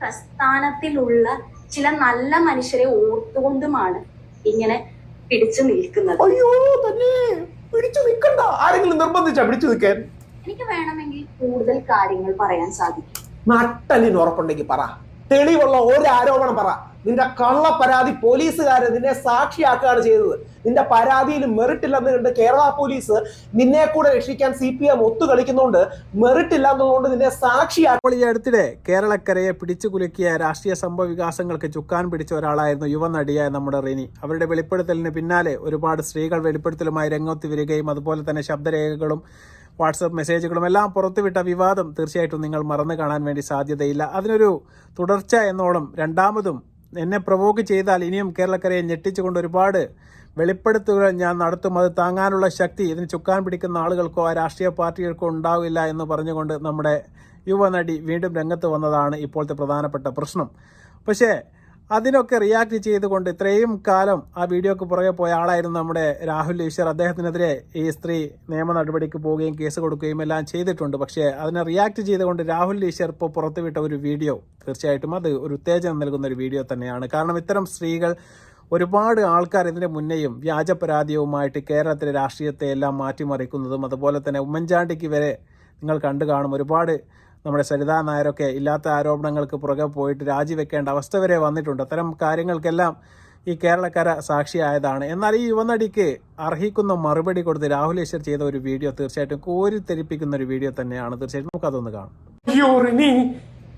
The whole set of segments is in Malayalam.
പ്രസ്ഥാനത്തിലുള്ള ചില നല്ല മനുഷ്യരെ ഓർത്തുകൊണ്ടുമാണ് ഇങ്ങനെ പിടിച്ചു നിൽക്കുന്നത്. അയ്യോ തന്നെ. പിടിച്ചു നിൽക്കണ്ട. ആരെങ്കിലും നിർബന്ധിച്ചാ പിടിച്ചു നിൽക്കാൻ? എനിക്ക് വേണമെങ്കിൽ കൂടുതൽ കാര്യങ്ങൾ പറയാൻ സാധിക്കും. നട്ടലിന് ഉറപ്പുണ്ടെങ്കിൽ പറ. തെളിവുള്ള ഒരു ആരോപണം പറ. നിന്റെ കള്ള പരാതി പോലീസുകാരൻ നിന്നെ സാക്ഷിയാക്കുകയാണ് ചെയ്തത്. നിന്റെ പരാതിയിൽ മെറിറ്റ് ഇല്ലെന്ന് കണ്ട് കേരള പോലീസ് നിന്നെ കൂടെ രക്ഷിക്കാൻ സി പി എം ഒത്തു കളിക്കുന്നുണ്ട് മെറിറ്റ് ഇല്ല എന്നുള്ളതുകൊണ്ട് നിന്നെ ഈ അടുത്തിടെ കേരളക്കരയെ പിടിച്ചു കുലുക്കിയ രാഷ്ട്രീയ സംഭവ വികാസങ്ങൾക്ക് ചുക്കാൻ പിടിച്ച ഒരാളായിരുന്നു യുവനടിയായ നമ്മുടെ റിനി. അവരുടെ വെളിപ്പെടുത്തലിന് പിന്നാലെ ഒരുപാട് സ്ത്രീകൾ വെളിപ്പെടുത്തലുമായി രംഗത്ത് വരികയും അതുപോലെ തന്നെ ശബ്ദരേഖകളും വാട്സപ്പ് മെസ്സേജുകളും എല്ലാം പുറത്തുവിട്ട വിവാദം തീർച്ചയായിട്ടും നിങ്ങൾ മറന്നു കാണാൻ വേണ്ടി സാധ്യതയില്ല. അതിനൊരു തുടർച്ച എന്നോളം രണ്ടാമതും എന്നെ പ്രവോക്ക് ചെയ്താൽ ഇനിയും കേരളക്കരയെ ഞെട്ടിച്ചുകൊണ്ട് ഒരുപാട് വെളിപ്പെടുത്തുകൾ ഞാൻ നടത്തും. അത് താങ്ങാനുള്ള ശക്തി ഇതിന് ചുക്കാൻ പിടിക്കുന്ന ആളുകൾക്കോ ആ രാഷ്ട്രീയ പാർട്ടികൾക്കോ ഉണ്ടാവില്ല എന്ന് പറഞ്ഞുകൊണ്ട് നമ്മുടെ യുവനടി വീണ്ടും രംഗത്ത് വന്നതാണ് ഇപ്പോഴത്തെ പ്രധാനപ്പെട്ട പ്രശ്നം. പക്ഷേ അതിനൊക്കെ റിയാക്ട് ചെയ്തുകൊണ്ട് ഇത്രയും കാലം ആ വീഡിയോക്ക് പുറകെ പോയ ആളായിരുന്നു നമ്മുടെ രാഹുൽ ഈശ്വർ. അദ്ദേഹത്തിനെതിരെ ഈ സ്ത്രീ നിയമ നടപടിക്ക് പോവുകയും കേസ് കൊടുക്കുകയും എല്ലാം ചെയ്തിട്ടുണ്ട്. പക്ഷേ അതിനെ റിയാക്ട് ചെയ്തുകൊണ്ട് രാഹുൽ ഈശ്വർ ഇപ്പോൾ പുറത്തുവിട്ട ഒരു വീഡിയോ തീർച്ചയായിട്ടും അത് ഒരു ഉത്തേജനം നൽകുന്ന ഒരു വീഡിയോ തന്നെയാണ്. കാരണം ഇത്തരം സ്ത്രീകൾ ഒരുപാട് ആൾക്കാർ ഇതിന് മുന്നേയും വ്യാജ പരാതിയവുമായിട്ട് കേരളത്തിലെ രാഷ്ട്രീയത്തെ എല്ലാം മാറ്റിമറിക്കുന്നതും അതുപോലെ തന്നെ ഉമ്മൻചാണ്ടിക്ക് വരെ നിങ്ങൾ കണ്ടു കാണും ഒരുപാട് നമ്മുടെ സരിതാ നായരൊക്കെ ഇല്ലാത്ത ആരോപണങ്ങൾക്ക് പുറകെ പോയിട്ട് രാജിവെക്കേണ്ട അവസ്ഥ വരെ വന്നിട്ടുണ്ട്. അത്തരം കാര്യങ്ങൾക്കെല്ലാം ഈ കേരളക്കര സാക്ഷിയായതാണ്. എന്നാൽ ഈ യുവനടിക്ക് അർഹിക്കുന്ന മറുപടി കൊടുത്ത് രാഹുൽ ഈശ്വർ ചെയ്ത ഒരു വീഡിയോ തീർച്ചയായിട്ടും കോരിത്തെരിപ്പിക്കുന്ന ഒരു വീഡിയോ തന്നെയാണ്. തീർച്ചയായിട്ടും നമുക്കതൊന്ന് കാണാം. അയ്യോ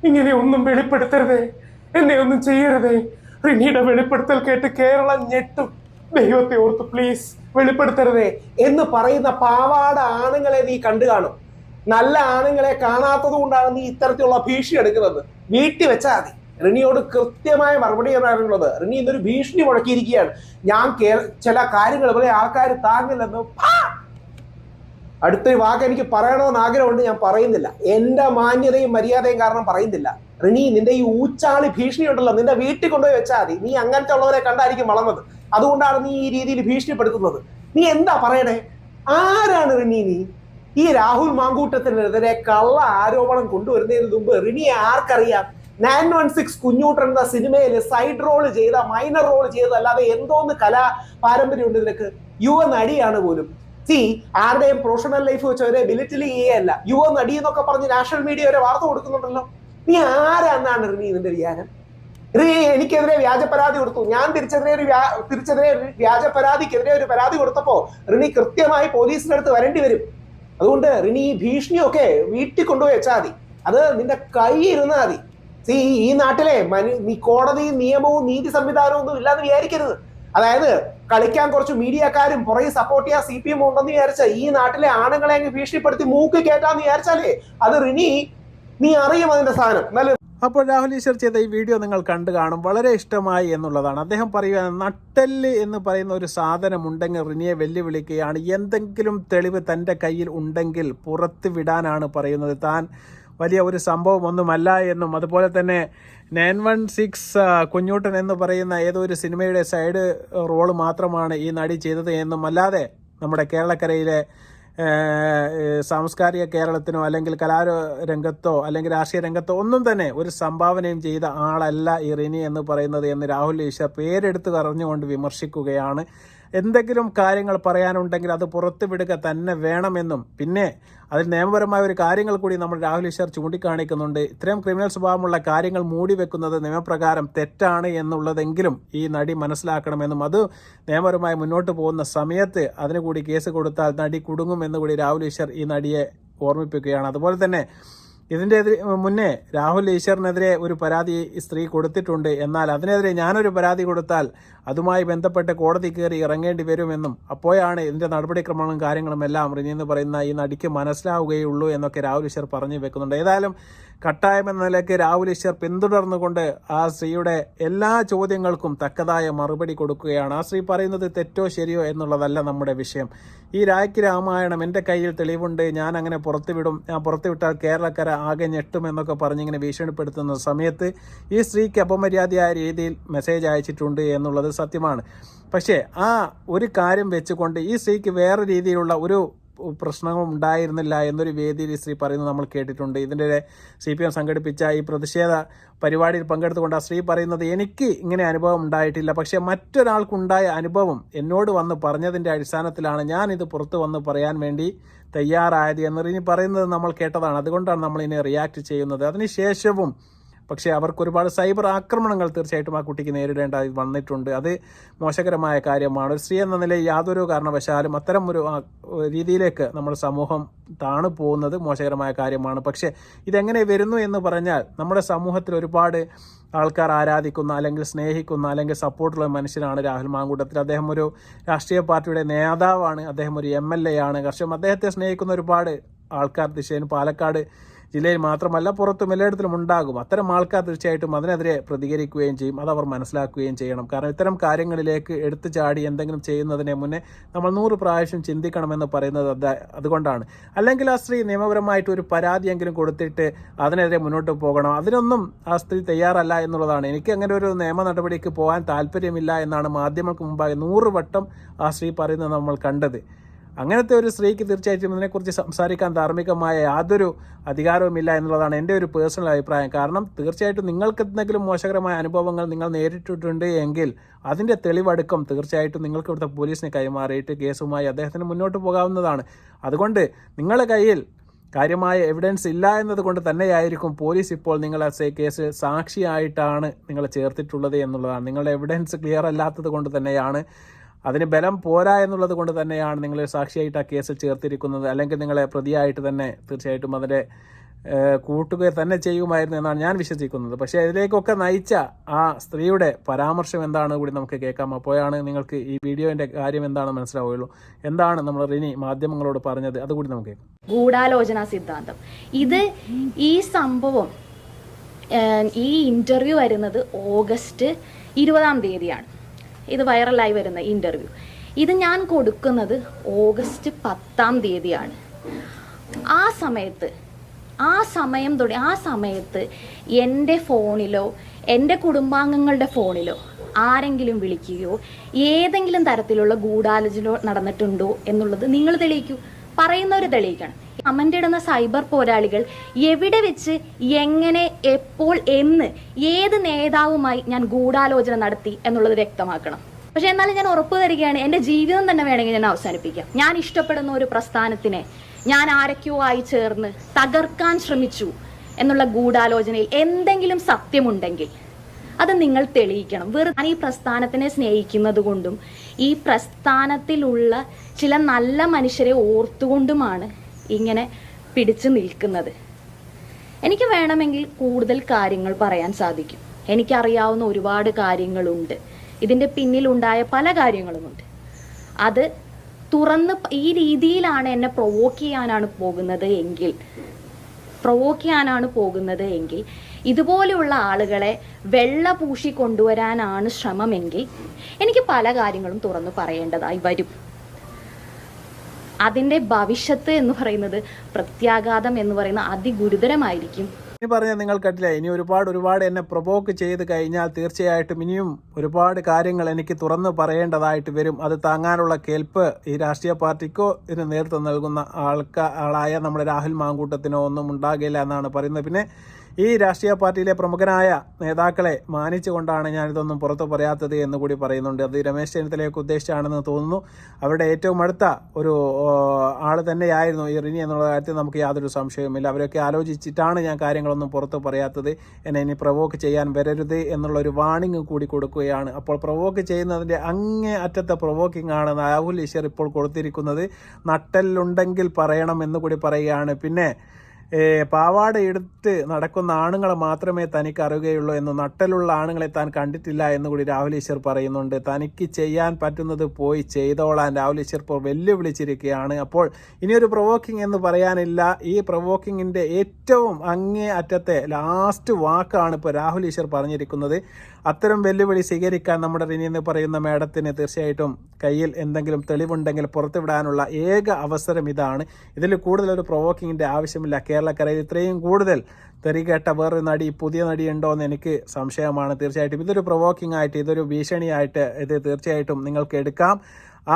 ഇങ്ങനെ ഒന്നും വെളിപ്പെടുത്തരുത്. എന്നെ ഒന്നും ചെയ്യരുത്. റിനിയുടെ വെളിപ്പെടുത്തൽ കേട്ട് കേരളം ഞെട്ടും. ദൈവത്തെ ഓർത്ത് പ്ലീസ് വെളിപ്പെടുത്തരുതേ എന്ന് പറയുന്ന പാവാട ആണുങ്ങളെ നീ കണ്ടു കാണും. നല്ല ആണുങ്ങളെ കാണാത്തത് കൊണ്ടാണ് നീ ഇത്തരത്തിലുള്ള ഭീഷണി എടുക്കുന്നത്. വീട്ടിൽ വെച്ചാൽ മതി. റിനിയോട് കൃത്യമായ മറുപടി പറയാനുള്ളത് റിനി ഇന്നൊരു ഭീഷണി മുഴക്കിയിരിക്കുകയാണ്. ഞാൻ ചില കാര്യങ്ങൾ ഇവിടെ ആൾക്കാർ താങ്ങില്ലെന്ന്! അടുത്തൊരു വാക്ക് എനിക്ക് പറയണമെന്ന് ആഗ്രഹമുണ്ട് ഞാൻ പറയുന്നില്ല. എന്റെ മാന്യതയും മര്യാദയും കാരണം പറയുന്നില്ല. റിനി നിന്റെ ഈ ഊച്ചാളി ഭീഷണി ഉണ്ടല്ലോ. നിന്റെ വീട്ടിൽ കൊണ്ടുപോയി വെച്ചാൽ മതി. നീ അങ്ങനത്തെ ഉള്ളവരെ കണ്ടായിരിക്കും വളർന്നത്. അതുകൊണ്ടാണ് നീ ഈ രീതിയിൽ ഭീഷണിപ്പെടുത്തുന്നത്. നീ എന്താ പറയണേ? ആരാണ് റിനി നീ? ഈ രാഹുൽ മാങ്കൂട്ടത്തിനെതിരെ കള്ള ആരോപണം കൊണ്ടുവരുന്നതിന് മുമ്പ് റിനിയെ ആർക്കറിയാം? നയൻ വൺ സിക്സ് കുഞ്ഞൂട്ടൻ എന്ന സിനിമയിൽ സൈഡ് റോൾ ചെയ്ത മൈനർ റോൾ ചെയ്ത അല്ലാതെ എന്തോന്ന് കലാ പാരമ്പര്യമുണ്ട് നിനക്ക് യുവ നടിയാണ് പോലും. സി ആരുടെയും പ്രൊഫഷണൽ ലൈഫ് വെച്ച് അവരെ ബിലിറ്റിൽ ചെയ്യല്ല. യുവ നടി എന്നൊക്കെ പറഞ്ഞ് നാഷണൽ മീഡിയ വരെ വാർത്ത കൊടുക്കുന്നുണ്ടല്ലോ. നീ ആരാന്നാണ് റിനി ഇതിന്റെ വിചാരം? റിനി എനിക്കെതിരെ വ്യാജ പരാതി കൊടുത്തു. ഞാൻ തിരിച്ചെതിരെ ഒരു തിരിച്ചെതിരെ വ്യാജ പരാതിക്കെതിരെ ഒരു പരാതി കൊടുത്തപ്പോ റിനി കൃത്യമായി പോലീസിനടുത്ത് വരേണ്ടി വരും. അതുകൊണ്ട് റിനി ഈ ഭീഷണിയൊക്കെ വീട്ടിൽ കൊണ്ടുപോയി വെച്ചാൽ മതി. അത് നിന്റെ കൈ ഇരുന്നാൽ മതി. സി ഈ നാട്ടിലെ മനു നീ കോടതി നിയമവും നീതി സംവിധാനവും ഒന്നും ഇല്ലാന്ന് വിചാരിക്കരുത്. അതായത് കളിക്കാൻ കുറച്ച് മീഡിയക്കാരും പുറകെ സപ്പോർട്ട് ചെയ്യാൻ സി പി എം ഉണ്ടെന്ന് വിചാരിച്ച ഈ നാട്ടിലെ ആണുങ്ങളെ അങ്ങ് ഭീഷണിപ്പെടുത്തി മൂക്ക് കേട്ടാന്ന് വിചാരിച്ചാലേ അത് റിനി നീ അറിയും അതിന്റെ സാധനം. എന്നാലും അപ്പോൾ രാഹുൽ ഈശ്വർ ചെയ്ത ഈ വീഡിയോ നിങ്ങൾ കണ്ടു കാണും. വളരെ ഇഷ്ടമായി എന്നുള്ളതാണ്. അദ്ദേഹം പറയുക നട്ടെല്ല് എന്ന് പറയുന്ന ഒരു സാധനം ഉണ്ടെങ്കിൽ റിനിയെ വെല്ലുവിളിക്കുകയാണ്. എന്തെങ്കിലും തെളിവ് തന്റെ കയ്യിൽ ഉണ്ടെങ്കിൽ പുറത്ത് വിടാനാണ് പറയുന്നത്. താൻ വലിയ ഒരു സംഭവമൊന്നുമല്ല എന്നും അതുപോലെ തന്നെ നയൻ വൺ സിക്സ് കുഞ്ഞൂട്ടൻ എന്ന് പറയുന്ന ഏതോ ഒരു സിനിമയുടെ സൈഡ് റോൾ മാത്രമാണ് ഈ നടി ചെയ്തത് എന്നും അല്ലാതെ നമ്മുടെ കേരളക്കരയിലെ സാംസ്കാരിക കേരളത്തിനോ അല്ലെങ്കിൽ കലാരംഗത്തോ അല്ലെങ്കിൽ രാഷ്ട്രീയ രംഗത്തോ ഒന്നും തന്നെ ഒരു സംഭാവനയും ചെയ്ത ആളല്ല ഈ റിനി എന്ന് പറയുന്നത് എന്ന് രാഹുൽ ഈശ്വർ പേരെടുത്ത് പറഞ്ഞുകൊണ്ട് വിമർശിക്കുകയാണ്. എന്തെങ്കിലും കാര്യങ്ങൾ പറയാനുണ്ടെങ്കിൽ അത് പുറത്തുവിടുക തന്നെ വേണമെന്നും പിന്നെ അതിൽ നിയമപരമായ ഒരു കാര്യങ്ങൾ കൂടി നമ്മൾ രാഹുൽ ഈശ്വർ ചൂണ്ടിക്കാണിക്കുന്നുണ്ട്. ഇത്രയും ക്രിമിനൽ സ്വഭാവമുള്ള കാര്യങ്ങൾ മൂടി വെക്കുന്നത് നിയമപ്രകാരം തെറ്റാണ് എന്നുള്ളതെങ്കിലും ഈ നടി മനസ്സിലാക്കണമെന്നും അത് നിയമപരമായി മുന്നോട്ട് പോകുന്ന സമയത്ത് അതിന് കൂടി കേസ് കൊടുത്താൽ നടി കുടുങ്ങും എന്നുകൂടി രാഹുൽ ഈശ്വർ ഈ നടിയെ ഓർമ്മിപ്പിക്കുകയാണ്. അതുപോലെ തന്നെ ഇതിന്റെ എതിരെ മുന്നേ രാഹുൽ ഈശ്വറിനെതിരെ ഒരു പരാതി സ്ത്രീ കൊടുത്തിട്ടുണ്ട്. എന്നാൽ അതിനെതിരെ ഞാനൊരു പരാതി കൊടുത്താൽ അതുമായി ബന്ധപ്പെട്ട് കോടതി കയറി ഇറങ്ങേണ്ടി വരുമെന്നും അപ്പോഴാണ് ഇതിന്റെ നടപടിക്രമങ്ങളും കാര്യങ്ങളും എല്ലാം റിനി എന്ന് പറയുന്ന ഈ നടിക്ക് മനസ്സിലാവുകയുള്ളൂ എന്നൊക്കെ രാഹുൽ ഈശ്വർ പറഞ്ഞു വെക്കുന്നുണ്ട്. ഏതായാലും കട്ടായം എന്ന നിലയ്ക്ക് രാഹുൽ ഈശ്വർ പിന്തുടർന്നുകൊണ്ട് ആ സ്ത്രീയുടെ എല്ലാ ചോദ്യങ്ങൾക്കും തക്കതായ മറുപടി കൊടുക്കുകയാണ്. ആ സ്ത്രീ പറയുന്നത് തെറ്റോ ശരിയോ എന്നുള്ളതല്ല നമ്മുടെ വിഷയം. ഈ രായ്ക്ക് രാമായണം എന്റെ കയ്യിൽ തെളിവുണ്ട് ഞാൻ അങ്ങനെ പുറത്തുവിടും ഞാൻ പുറത്തുവിട്ടാൽ കേരളക്കര ആകെ ഞെട്ടും എന്നൊക്കെ പറഞ്ഞിങ്ങനെ ഭീഷണിപ്പെടുത്തുന്ന സമയത്ത് ഈ സ്ത്രീക്ക് അപമര്യാദയായ രീതിയിൽ മെസ്സേജ് അയച്ചിട്ടുണ്ട് എന്നുള്ളത് സത്യമാണ്. പക്ഷേ ആ ഒരു കാര്യം വെച്ചുകൊണ്ട് ഈ സ്ത്രീക്ക് വേറെ രീതിയിലുള്ള ഒരു പ്രശ്നങ്ങളും ഉണ്ടായിരുന്നില്ല എന്നൊരു വേദിയിൽ സ്ത്രീ പറയുന്നത് നമ്മൾ കേട്ടിട്ടുണ്ട്. ഇതിന്റെ സി പി എം സംഘടിപ്പിച്ച ഈ പ്രതിഷേധ പരിപാടിയിൽ പങ്കെടുത്തുകൊണ്ട് ആ സ്ത്രീ പറയുന്നത് എനിക്ക് ഇങ്ങനെ അനുഭവം ഉണ്ടായിട്ടില്ല. പക്ഷേ മറ്റൊരാൾക്കുണ്ടായ അനുഭവം എന്നോട് വന്ന് പറഞ്ഞതിന്റെ അടിസ്ഥാനത്തിലാണ് ഞാൻ ഇത് പുറത്ത് വന്ന് പറയാൻ വേണ്ടി തയ്യാറായത് എന്ന് ഇനി പറയുന്നത് നമ്മൾ കേട്ടതാണ്. അതുകൊണ്ടാണ് നമ്മൾ ഇനി റിയാക്ട് ചെയ്യുന്നത്. അതിനുശേഷവും പക്ഷേ അവർക്ക് ഒരുപാട് സൈബർ ആക്രമണങ്ങൾ തീർച്ചയായിട്ടും ആ കുട്ടിക്ക് നേരിടേണ്ടതായി വന്നിട്ടുണ്ട്. അത് മോശകരമായ കാര്യമാണ്. ഒരു സ്ത്രീ എന്ന നിലയിൽ യാതൊരു കാരണവശാലും അത്തരം ഒരു രീതിയിലേക്ക് നമ്മുടെ സമൂഹം താണ് പോകുന്നത് മോശകരമായ കാര്യമാണ്. പക്ഷേ ഇതെങ്ങനെ വരുന്നു എന്ന് പറഞ്ഞാൽ നമ്മുടെ സമൂഹത്തിൽ ഒരുപാട് ആൾക്കാർ ആരാധിക്കുന്ന അല്ലെങ്കിൽ സ്നേഹിക്കുന്ന അല്ലെങ്കിൽ സപ്പോർട്ടുള്ള മനുഷ്യനാണ് രാഹുൽ മാങ്കൂട്ടത്തിൽ. അദ്ദേഹം ഒരു രാഷ്ട്രീയ പാർട്ടിയുടെ നേതാവാണ്. അദ്ദേഹം ഒരു എം എൽ എ ആണ്. കർഷകം അദ്ദേഹത്തെ സ്നേഹിക്കുന്ന ഒരുപാട് ആൾക്കാർ ദിശയിൽ പാലക്കാട് ജില്ലയിൽ മാത്രമല്ല പുറത്തും എല്ലായിടത്തിലും ഉണ്ടാകും. അത്തരം ആൾക്കാർ തീർച്ചയായിട്ടും അതിനെതിരെ പ്രതികരിക്കുകയും ചെയ്യും. അത് അവർ മനസ്സിലാക്കുകയും ചെയ്യണം. കാരണം ഇത്തരം കാര്യങ്ങളിലേക്ക് എടുത്തു ചാടി എന്തെങ്കിലും ചെയ്യുന്നതിനെ മുന്നേ നമ്മൾ നൂറ് പ്രാവശ്യം ചിന്തിക്കണമെന്ന് പറയുന്നത് അത് അതുകൊണ്ടാണ്. അല്ലെങ്കിൽ ആ സ്ത്രീ നിയമപരമായിട്ട് ഒരു പരാതിയെങ്കിലും കൊടുത്തിട്ട് അതിനെതിരെ മുന്നോട്ട് പോകണം. അതിനൊന്നും ആ സ്ത്രീ തയ്യാറല്ല എന്നുള്ളതാണ്. എനിക്ക് അങ്ങനെ ഒരു നിയമ നടപടിക്ക് പോകാൻ താല്പര്യമില്ല എന്നാണ് മാധ്യമങ്ങൾക്ക് മുമ്പായി നൂറ് വട്ടം ആ സ്ത്രീ പറയുന്നത് നമ്മൾ കണ്ടത്. അങ്ങനത്തെ ഒരു സ്ത്രീക്ക് തീർച്ചയായിട്ടും ഇതിനെക്കുറിച്ച് സംസാരിക്കാൻ ധാർമ്മികമായ യാതൊരു അധികാരവുമില്ല എന്നുള്ളതാണ് എന്റെ ഒരു പേഴ്സണൽ അഭിപ്രായം. കാരണം തീർച്ചയായിട്ടും നിങ്ങൾക്ക് എന്തെങ്കിലും മോശകരമായ അനുഭവങ്ങൾ നിങ്ങൾ നേരിട്ടിട്ടുണ്ട് എങ്കിൽ അതിന്റെ തെളിവടുക്കം തീർച്ചയായിട്ടും നിങ്ങൾക്ക് ഇവിടുത്തെ പോലീസിനെ കൈമാറിയിട്ട് കേസുമായി അദ്ദേഹത്തിന് മുന്നോട്ട് പോകാവുന്നതാണ്. അതുകൊണ്ട് നിങ്ങളുടെ കയ്യിൽ കാര്യമായ എവിഡൻസ് ഇല്ല എന്നതുകൊണ്ട് തന്നെയായിരിക്കും പോലീസ് ഇപ്പോൾ നിങ്ങളെ കേസ് സാക്ഷിയായിട്ടാണ് നിങ്ങളെ ചേർത്തിട്ടുള്ളത് എന്നുള്ളതാണ്. നിങ്ങളുടെ എവിഡൻസ് ക്ലിയർ അല്ലാത്തത് കൊണ്ട് തന്നെയാണ് അതിന് ബലം പോരാ എന്നുള്ളത് കൊണ്ട് തന്നെയാണ് നിങ്ങൾ സാക്ഷിയായിട്ട് ആ കേസിൽ ചേർത്തിരിക്കുന്നത്. അല്ലെങ്കിൽ നിങ്ങളെ പ്രതിയായിട്ട് തന്നെ തീർച്ചയായിട്ടും അതിന്റെ കൂട്ടുക തന്നെ ചെയ്യുമായിരുന്നു എന്നാണ് ഞാൻ വിശ്വസിക്കുന്നത്. പക്ഷേ ഇതിലേക്കൊക്കെ നയിച്ച ആ സ്ത്രീയുടെ പരാമർശം എന്താണ് കൂടി നമുക്ക് കേൾക്കാം. അപ്പോഴാണ് നിങ്ങൾക്ക് ഈ വീഡിയോന്റെ കാര്യം എന്താണ് മനസ്സിലാവുകയുള്ളൂ. എന്താണ് നമ്മൾ റിനി മാധ്യമങ്ങളോട് പറഞ്ഞത്? അതുകൂടി നമുക്ക് കേൾക്കാം. ഗൂഢാലോചന സിദ്ധാന്തം. ഇത് ഈ സംഭവം ഈ ഇന്റർവ്യൂ വരുന്നത് ഓഗസ്റ്റ് ഇരുപതാം തീയതിയാണ്. ഇത് വൈറലായി വരുന്ന ഇന്റർവ്യൂ ഇത് ഞാൻ കൊടുക്കുന്നത് ഓഗസ്റ്റ് പത്താം തീയതിയാണ്. ആ സമയത്ത് ആ സമയം തുടങ്ങി ആ സമയത്ത് എന്റെ ഫോണിലോ എന്റെ കുടുംബാംഗങ്ങളുടെ ഫോണിലോ ആരെങ്കിലും വിളിക്കുകയോ ഏതെങ്കിലും തരത്തിലുള്ള ഗൂഢാലോചന നടന്നിട്ടുണ്ടോ എന്നുള്ളത് നിങ്ങൾ തെളിയിക്കൂ. പറയുന്നവർ തെളിയിക്കണം. കമന്റ് ഇടുന്ന സൈബർ പോരാളികൾ എവിടെ വെച്ച് എങ്ങനെ എപ്പോൾ എന്ന് ഏത് നേതാവുമായി ഞാൻ ഗൂഢാലോചന നടത്തി എന്നുള്ളത് വ്യക്തമാക്കണം. പക്ഷെ എന്നാലും ഞാൻ ഉറപ്പ് തരികയാണ് എന്റെ ജീവിതം തന്നെ വേണമെങ്കിൽ ഞാൻ അവസാനിപ്പിക്കാം. ഞാൻ ഇഷ്ടപ്പെടുന്ന ഒരു പ്രസ്ഥാനത്തിനെ ഞാൻ ആരൊക്കെയോ ആയി ചേർന്ന് തകർക്കാൻ ശ്രമിച്ചു എന്നുള്ള ഗൂഢാലോചനയിൽ എന്തെങ്കിലും സത്യമുണ്ടെങ്കിൽ അത് നിങ്ങൾ തെളിയിക്കണം. വെറുതെ ഞാൻ ഈ പ്രസ്ഥാനത്തിനെ സ്നേഹിക്കുന്നത് കൊണ്ടും ഈ പ്രസ്ഥാനത്തിലുള്ള ചില നല്ല മനുഷ്യരെ ഓർത്തുകൊണ്ടുമാണ് ഇങ്ങനെ പിടിച്ചു നിൽക്കുന്നത്. എനിക്ക് വേണമെങ്കിൽ കൂടുതൽ കാര്യങ്ങൾ പറയാൻ സാധിക്കും. എനിക്കറിയാവുന്ന ഒരുപാട് കാര്യങ്ങളുണ്ട്. ഇതിന്റെ പിന്നിലുണ്ടായ പല കാര്യങ്ങളുമുണ്ട്. അത് തുറന്ന് ഈ രീതിയിലാണ് എന്നെ പ്രൊവോക്ക് ചെയ്യാനാണ് പോകുന്നത് എങ്കിൽ പ്രൊവോക്ക് ചെയ്യാനാണ് പോകുന്നത് എങ്കിൽ ഇതുപോലെയുള്ള ആളുകളെ വെള്ള പൂശി കൊണ്ടുവരാനാണ് ശ്രമമെങ്കിൽ എനിക്ക് പല കാര്യങ്ങളും തുറന്നു പറയേണ്ടതായി വരും. അതിന്റെ ഭവിഷ്യത്ത് എന്ന് പറയുന്നത് പ്രത്യാഘാതം എന്ന് പറയുന്ന അതിഗുരുതരമായിരിക്കും. ഇനി പറഞ്ഞാൽ നിങ്ങൾ കേട്ടില്ല ഇനി ഒരുപാട് ഒരുപാട് എന്നെ പ്രൊവോക്ക് ചെയ്ത് കഴിഞ്ഞാൽ തീർച്ചയായിട്ടും ഇനിയും ഒരുപാട് കാര്യങ്ങൾ എനിക്ക് തുറന്ന് പറയേണ്ടതായിട്ട് വരും. അത് താങ്ങാനുള്ള കേൾപ്പ് ഈ രാഷ്ട്രീയ പാർട്ടിക്കോ ഇതിന് നേതൃത്വം നൽകുന്ന ആൾക്കാ ആളായ നമ്മുടെ രാഹുൽ മാങ്കൂട്ടത്തിനോ ഒന്നും ഉണ്ടാകില്ല എന്നാണ് പറയുന്നത്. പിന്നെ ഈ രാഷ്ട്രീയ പാർട്ടിയിലെ പ്രമുഖനായ നേതാക്കളെ മാനിച്ചുകൊണ്ടാണ് ഞാനിതൊന്നും പുറത്തു പറയാത്തത് എന്ന് കൂടി പറയുന്നുണ്ട്. അത് രമേശ് ചെന്നിത്തലയൊക്കെ ഉദ്ദേശിച്ചാണെന്ന് തോന്നുന്നു. അവരുടെ ഏറ്റവും അടുത്ത ഒരു ആൾ തന്നെയായിരുന്നു ഈ റിനി എന്നുള്ള കാര്യത്തിൽ നമുക്ക് യാതൊരു സംശയവുമില്ല. അവരൊക്കെ ആലോചിച്ചിട്ടാണ് ഞാൻ കാര്യങ്ങളൊന്നും പുറത്തു പറയാത്തത്. എന്നെ ഇനി പ്രവോക്ക് ചെയ്യാൻ വരരുത് എന്നുള്ളൊരു വാണിംഗ് കൂടി കൊടുക്കുകയാണ്. അപ്പോൾ പ്രവോക്ക് ചെയ്യുന്നതിന്റെ അങ്ങേ അറ്റത്തെ പ്രൊവോക്കിംഗ് ആണ് രാഹുൽ ഈശ്വർ ഇപ്പോൾ കൊടുത്തിരിക്കുന്നത്. നട്ടലുണ്ടെങ്കിൽ പറയണം എന്ന് കൂടി പറയുകയാണ്. പിന്നെ പാവാട എടുത്ത് നടക്കുന്ന ആണുങ്ങളെ മാത്രമേ തനിക്ക് അറിയുകയുള്ളൂ എന്ന് നട്ടലുള്ള ആണുങ്ങളെ താൻ കണ്ടിട്ടില്ല എന്ന് കൂടി രാഹുൽ ഈശ്വർ പറയുന്നുണ്ട്. തനിക്ക് ചെയ്യാൻ പറ്റുന്നത് പോയി ചെയ്തോളാൻ രാഹുൽ ഈശ്വർ ഇപ്പോൾ വെല്ലുവിളിച്ചിരിക്കുകയാണ്. അപ്പോൾ ഇനിയൊരു പ്രൊവോക്കിംഗ് എന്ന് പറയാനില്ല. ഈ പ്രൊവോക്കിങ്ങിന്റെ ഏറ്റവും അങ്ങേ അറ്റത്തെ ലാസ്റ്റ് വാക്കാണ് ഇപ്പോൾ രാഹുൽ ഈശ്വർ പറഞ്ഞിരിക്കുന്നത്. അത്തരം വെല്ലുവിളി സ്വീകരിക്കാൻ നമ്മുടെ റിനി എന്ന് പറയുന്ന മേഡത്തിന് തീർച്ചയായിട്ടും കയ്യിൽ എന്തെങ്കിലും തെളിവുണ്ടെങ്കിൽ പുറത്തുവിടാനുള്ള ഏക അവസരം ഇതാണ്. ഇതിൽ കൂടുതൽ ഒരു പ്രൊവോക്കിങ്ങിന്റെ ആവശ്യമില്ല. കേരളക്കരയിൽ ഇത്രയും കൂടുതൽ തെറികേട്ട വേറൊരു നടി പുതിയ നടി ഉണ്ടോ എന്ന് എനിക്ക് സംശയമാണ്. തീർച്ചയായിട്ടും ഇതൊരു പ്രൊവോക്കിംഗ് ആയിട്ട് ഇതൊരു ഭീഷണിയായിട്ട് ഇത് തീർച്ചയായിട്ടും നിങ്ങൾക്ക് എടുക്കാം.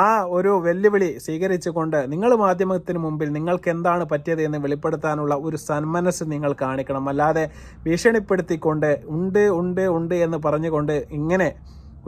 ആ ഒരു വെല്ലുവിളി സ്വീകരിച്ചുകൊണ്ട് നിങ്ങൾ മാധ്യമത്തിന് മുമ്പിൽ നിങ്ങൾക്ക് എന്താണ് പറ്റിയത് എന്ന് വെളിപ്പെടുത്താനുള്ള ഒരു സന്മനസ് നിങ്ങൾ കാണിക്കണം. അല്ലാതെ ഭീഷണിപ്പെടുത്തിക്കൊണ്ട് ഉണ്ട് ഉണ്ട് ഉണ്ട് എന്ന് പറഞ്ഞുകൊണ്ട് ഇങ്ങനെ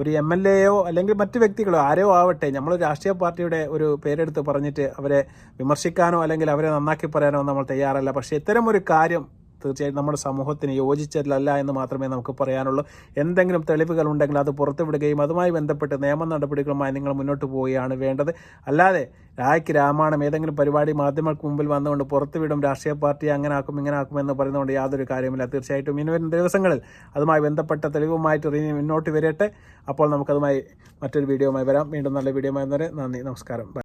ഒരു എം എൽ എയോ അല്ലെങ്കിൽ മറ്റു വ്യക്തികളോ ആരോ ആവട്ടെ നമ്മൾ രാഷ്ട്രീയ പാർട്ടിയുടെ ഒരു പേരെടുത്ത് പറഞ്ഞിട്ട് അവരെ വിമർശിക്കാനോ അല്ലെങ്കിൽ അവരെ നന്നാക്കി പറയാനോ നമ്മൾ തയ്യാറല്ല. പക്ഷേ ഇത്തരം ഒരു കാര്യം തീർച്ചയായും നമ്മുടെ സമൂഹത്തിന് യോജിച്ചതല്ല എന്ന് മാത്രമേ നമുക്ക് പറയാനുള്ളൂ. എന്തെങ്കിലും തെളിവുകൾ ഉണ്ടെങ്കിൽ അത് പുറത്തുവിടുകയും അതുമായി ബന്ധപ്പെട്ട് നിയമ നടപടികളുമായി നിങ്ങൾ മുന്നോട്ട് പോവുകയാണ് വേണ്ടത്. അല്ലാതെ രായ്ക്ക് രാമായണം ഏതെങ്കിലും പരിപാടി മാധ്യമങ്ങൾക്ക് മുമ്പിൽ വന്നുകൊണ്ട് പുറത്തുവിടും രാഷ്ട്രീയ പാർട്ടി അങ്ങനെ ആക്കും ഇങ്ങനെ ആക്കും എന്ന് പറയുന്നതുകൊണ്ട് യാതൊരു കാര്യമില്ല തീർച്ചയായിട്ടും ഇനി വരുന്ന ദിവസങ്ങളിൽ അതുമായി ബന്ധപ്പെട്ട തെളിവുമായിട്ട് മുന്നോട്ട് വരട്ടെ. അപ്പോൾ നമുക്കതുമായി മറ്റൊരു വീഡിയോയുമായി വരാം. വീണ്ടും നല്ല വീഡിയോയുമായി വരെ നന്ദി നമസ്കാരം.